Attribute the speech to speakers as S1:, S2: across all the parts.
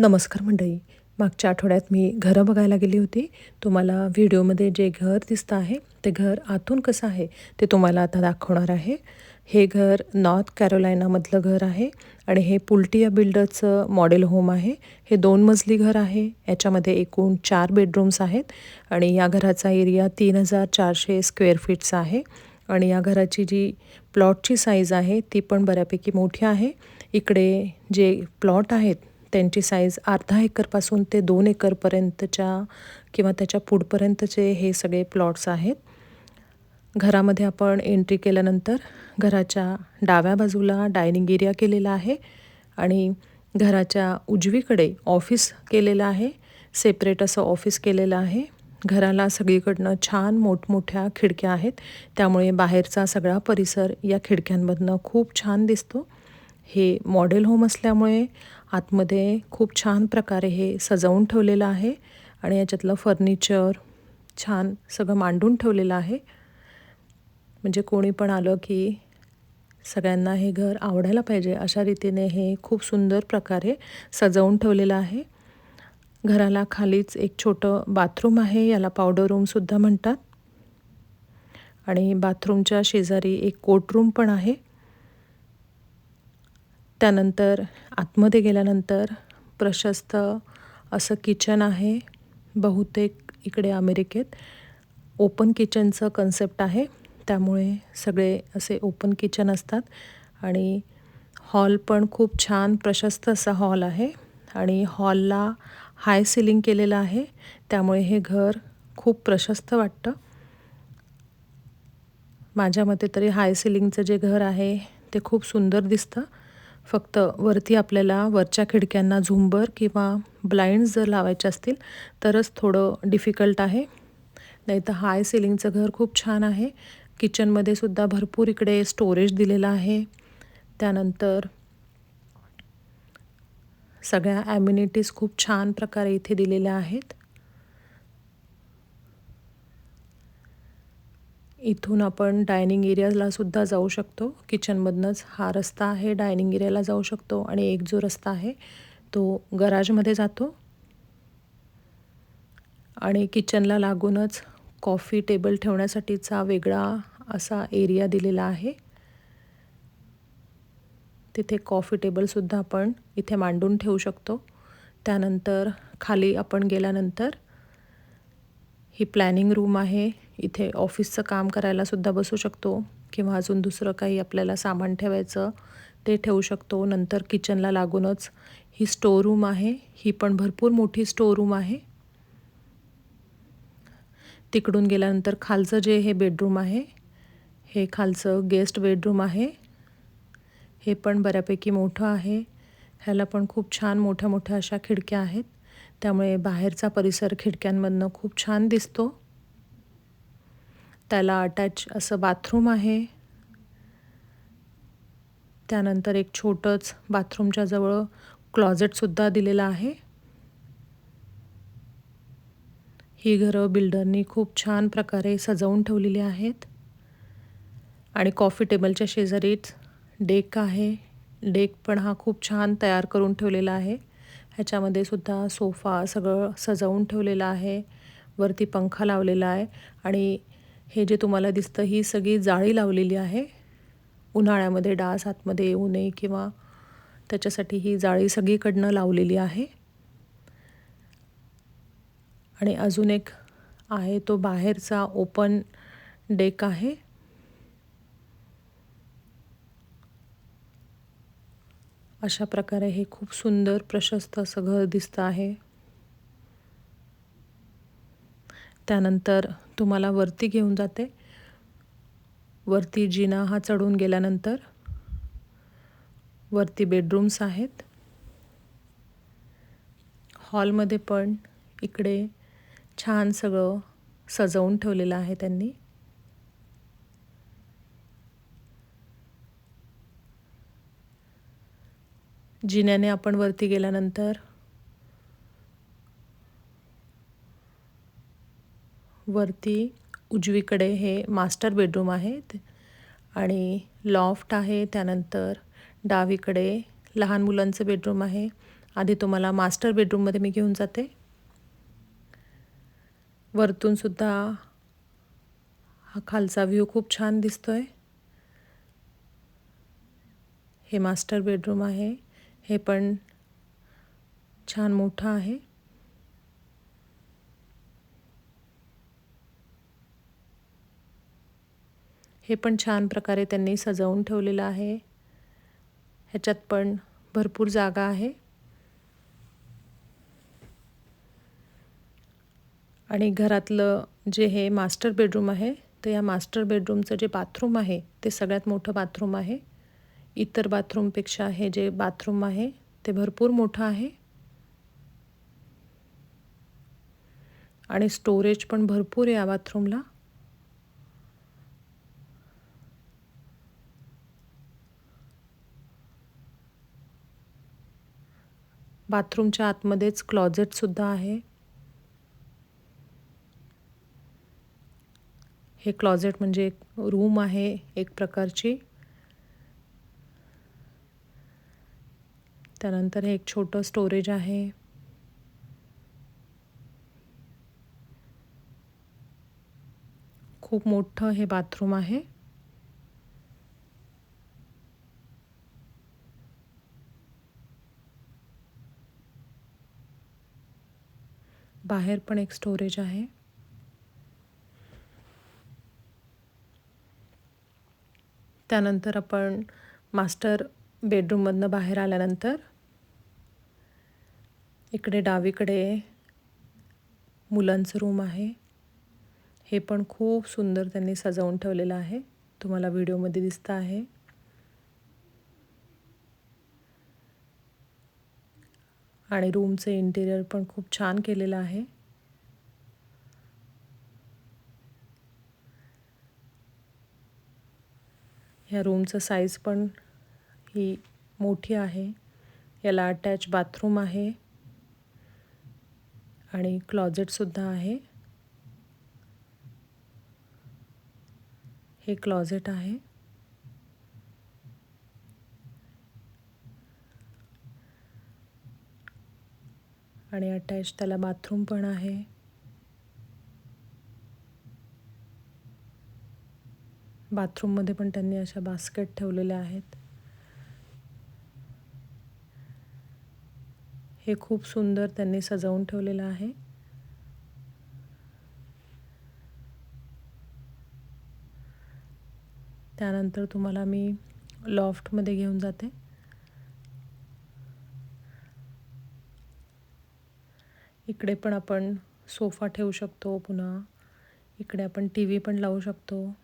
S1: नमस्कार मंडळी. मागच्या आठवड्यात मी घरं बघायला गेली होती. तुम्हाला व्हिडिओमध्ये जे घर दिसतं आहे ते घर आतून कसं आहे ते तुम्हाला आता दाखवणार आहे. हे घर नॉर्थ कॅरोलायनामधलं घर आहे आणि हे पुलटिया बिल्डरचं मॉडेल होम आहे. हे दोन मजली घर आहे. याच्यामध्ये एकूण चार बेडरूम्स आहेत आणि या घराचा एरिया तीन हजार चारशे स्क्वेअर फीटचा आहे. आणि या घराची जी प्लॉटची साईज आहे ती पण बऱ्यापैकी मोठी आहे. इकडे जे प्लॉट आहेत त्यांची साईज अर्धा एकरपासून ते दोन एकरपर्यंतच्या किंवा त्याच्या पुढपर्यंतचे हे सगळे प्लॉट्स आहेत. घरामध्ये आपण एंट्री केल्यानंतर घराच्या डाव्या बाजूला डायनिंग एरिया केलेला आहे आणि घराच्या उजवीकडे ऑफिस केलेलं आहे. सेपरेट असं ऑफिस केलेलं आहे. घराला सगळीकडनं छान मोठमोठ्या खिडक्या आहेत. त्यामुळे बाहेरचा सगळा परिसर या खिडक्यांमधनं खूप छान दिसतो. हे मॉडेल होम असल्यामुळे आतमध्ये खूप छान प्रकारे हे सजवून ठेवलेलं आहे आणि याच्यातलं फर्निचर छान सगळं मांडून ठेवलेलं आहे. म्हणजे कोणी पण आलं की सगळ्यांना हे घर आवडायला पाहिजे अशा रीतीने हे खूप सुंदर प्रकारे सजवून ठेवलेलं आहे. घराला खालीच एक छोटं बाथरूम आहे याला पावडर रूमसुद्धा म्हणतात. आणि बाथरूमच्या शेजारी एक कोट रूम पण आहे. त्यानंतर आतमध्ये गेल्यानंतर प्रशस्त असं किचन आहे बहुतेक इकडे अमेरिकेत. ओपन किचनचं कन्सेप्ट आहे. त्यामुळे सगळे असे ओपन किचन असतात. आणि हॉल पण खूप छान प्रशस्त असा हॉल आहे. आणि हॉलला हाय सिलिंग केलेलं आहे. त्यामुळे हे घर खूप प्रशस्त वाटतं. माझ्या मते तरी हाय सिलिंगचं जे घर आहे ते खूप सुंदर दिसतं. फक्त वरती आपल्याला वरच्या खिडक्यांना झुंबर किंवा ब्लाइंड जर लावायचे असतील तरच थोडं डिफिकल्ट आहे. नाही तर हाय सिलिंगचं घर खूप छान आहे. किचनमध्ये सुद्धा भरपूर इकडे स्टोरेज दिलेलं आहे. त्यानंतर सगळ्या ॲम्युनिटीज खूप छान प्रकारे इथे दिलेल्या आहेत. इथून आपण डायनिंग एरियाला सुद्धा जाऊ शकतो. किचनमधनंच हा रस्ता आहे डायनिंग एरियाला जाऊ शकतो आणि एक जो रस्ता आहे तो गराजमध्ये जातो. आणि किचनला लागूनच कॉफी टेबल ठेवण्यासाठीचा वेगळा असा एरिया दिलेला आहे. तिथे कॉफी टेबलसुद्धा आपण इथे मांडून ठेवू शकतो. त्यानंतर खाली आपण गेल्यानंतर ही प्लॅनिंग रूम आहे. इथे ऑफिसचं काम करायला सुद्धा बसू शकतो किंवा अजून दुसरं काही आपल्याला सामान ठेवायचं ते ठेवू शकतो. नंतर किचनला लागूनच ही स्टोर रूम आहे. ही पण भरपूर मोठी स्टोर रूम आहे. तिकडून गेल्यानंतर खालचं जे हे बेडरूम आहे हे खालचं गेस्ट बेडरूम आहे. हे पण बऱ्यापैकी मोठं आहे. ह्याला पण खूप छान मोठ्या मोठ्या अशा खिडक्या आहेत. त्यामुळे बाहेरचा परिसर खिडक्यांमधनं खूप छान दिसतो. त्याला अटॅच असं बाथरूम आहे. त्यानंतर एक छोटंच बाथरूमच्या जवळ क्लॉजेटसुद्धा दिलेलं आहे. ही घरं बिल्डरनी खूप छान प्रकारे सजवून ठेवलेली आहेत. आणि कॉफी टेबलच्या शेजारीच डेक आहे. डेक पण हा खूप छान तयार करून ठेवलेला आहे. ह्याच्यामध्ये सुद्धा सोफा सगळं सजवून ठेवलेलं आहे. वरती पंखा लावलेला आहे. आणि हे जे तुम्हाला दिसतं ही सगळी जाळी लावलेली आहे. उन्हाळ्यामध्ये डास आतमध्ये येऊ नये किंवा त्याच्यासाठी ही जाळी सगळीकडनं लावलेली आहे. आणि अजून एक आहे तो बाहेरचा ओपन डेक आहे. अशा प्रकारे हे खूप सुंदर प्रशस्त असं घर दिसतं आहे. त्यानंतर तुम्हाला वरती घेऊन जाते. वरती जिना हा चढून गेल्यानंतर वरती बेडरूम्स आहेत. हॉलमध्ये पण इकडे छान सगळं सजवून ठेवलेलं आहे त्यांनी. जिन्याने आपण वरती गेल्यानंतर वरती उजवीकडे हे मास्टर बेडरूम आहे आणि लॉफ्ट आहे त्यानंतर डावीकडे लहान मुलांचं बेडरूम आहे. आधी तुम्हाला मास्टर बेडरूममध्ये मी घेऊन जाते. वरतूनसुद्धा हा खालचा व्ह्यू खूप छान दिसतो आहे हे मास्टर बेडरूम आहे. हे पण छान मोठं आहे. हे पण छान प्रकारे त्यांनी सजवून ठेवलेलं आहे. ह्याच्यात पण भरपूर जागा आहे. आणि घरातलं जे हे मास्टर बेडरूम आहे तर या मास्टर बेडरूमचं जे बाथरूम आहे ते सगळ्यात मोठं बाथरूम आहे. इतर बाथरूमपेक्षा हे जे बाथरूम आहे ते भरपूर मोठं आहे. आणि स्टोरेज पण भरपूर आहे या बाथरूमला. बाथरूमच्या आतमध्येच क्लॉजेटसुद्धा आहे. हे क्लॉजेट म्हणजे एक रूम आहे एक प्रकारची. त्यानंतर हे एक छोटं स्टोरेज आहे. खूप मोठं हे बाथरूम आहे. बाहेर पण एक स्टोरेज आहे. त्यानंतर आपण मास्टर बेडरूममधनं बाहेर आल्यानंतर इकडे डावीकडे मुलांचं रूम आहे. हे पण खूप सुंदर त्यांनी सजवून ठेवलेलं आहे. तुम्हाला व्हिडिओमध्ये दिसतं आहे. आणि रूमचं इंटिरियर पण खूप छान केलेलं आहे. ह्या रूमचं साईज पण ही मोठी आहे. याला अटॅच बाथरूम आहे. आणि क्लॉजेटसुद्धा आहे. हे क्लॉजेट आहे. आणि अटॅच त्याला बाथरूम पण आहे. बाथरूममध्ये पण त्यांनी अशा बास्केट ठेवलेल्या आहेत. हे खूप सुंदर त्यांनी सजवून ठेवलेलं आहे. त्यानंतर तुम्हाला मी लॉफ्टमध्ये घेऊन जाते. इकडे पण आपण सोफा ठेवू शकतो पुन्हा. इकडे आपण टी व्ही पण लावू शकतो.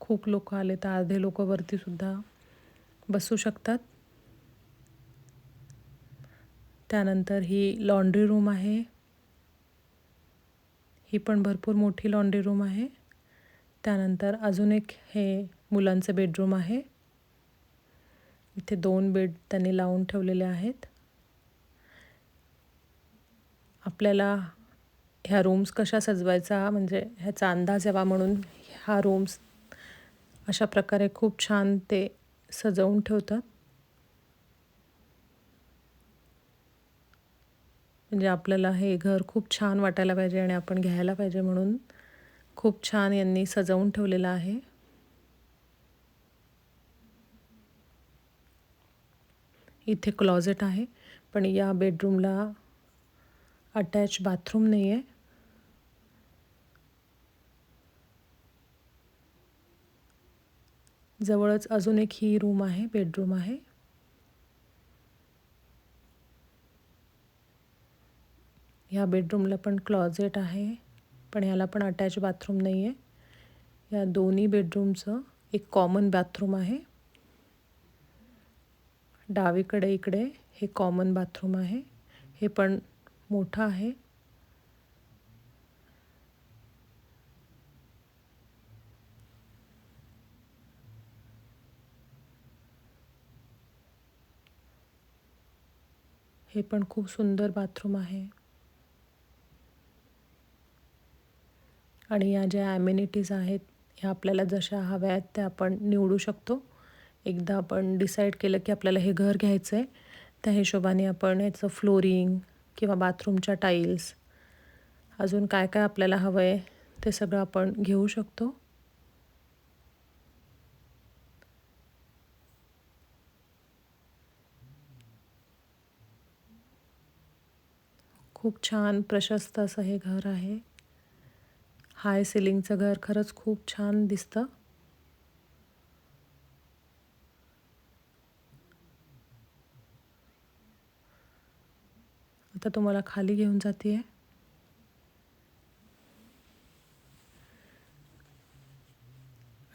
S1: खूप लोक आले तर अर्धे लोक वरतीसुद्धा बसू शकतात. त्यानंतर ही लॉन्ड्री रूम आहे. ही पण भरपूर मोठी लॉन्ड्री रूम आहे. त्यानंतर अजून एक हे मुलांचं बेडरूम आहे. इथे दोन बेड त्यांनी लावून ठेवलेले आहेत. आपल्याला ह्या रूम्स कशा सजवायचा म्हणजे ह्याचा अंदाज यावा म्हणून हा रूम्स अशा प्रकारे खूप छान ते सजवून ठेवतात. म्हणजे आपल्याला हे घर खूप छान वाटायला पाहिजे आणि आपण घ्यायला पाहिजे म्हणून खूप छान यांनी सजवून ठेवलेलं आहे. इथे क्लॉजेट आहे पण या बेडरूमला अटॅच बाथरूम नाही आहे जवळच अजून एक ही रूम आहे बेडरूम आहे. ह्या बेडरूमला पण क्लॉजेट आहे पण ह्याला पण अटॅच बाथरूम नाही आहे या दोन्ही बेडरूमचं एक कॉमन बाथरूम आहे. डावीकडे इकडे हे कॉमन बाथरूम आहे. हे पण मोठं आहे. हे पण खूप सुंदर बाथरूम आहे. आणि या ज्या ॲम्युनिटीज आहेत ह्या आपल्याला जशा हव्या आहेत त्या आपण निवडू शकतो. एकदा आपण डिसाईड केलं की आपल्याला हे घर घ्यायचं आहे त्या हिशोबाने आपण याचं फ्लोरिंग किंवा बाथरूमच्या टाईल्स अजून काय काय आपल्याला हवं आहे ते सगळं आपण घेऊ शकतो. खूप छान प्रशस्त असं हे घर आहे. हाय सिलिंगचं घर खरंच खूप छान दिसतं. आता तुम्हाला खाली घेऊन जाते आहे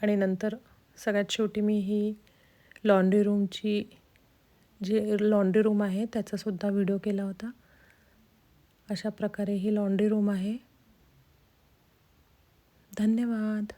S1: आणि नंतर सगळ्यात शेवटी मी ही लॉन्ड्री रूमची जे लॉन्ड्री रूम आहे त्याचासुद्धा व्हिडिओ केला होता. अशा प्रकारे ही लॉन्ड्री रूम आहे. धन्यवाद.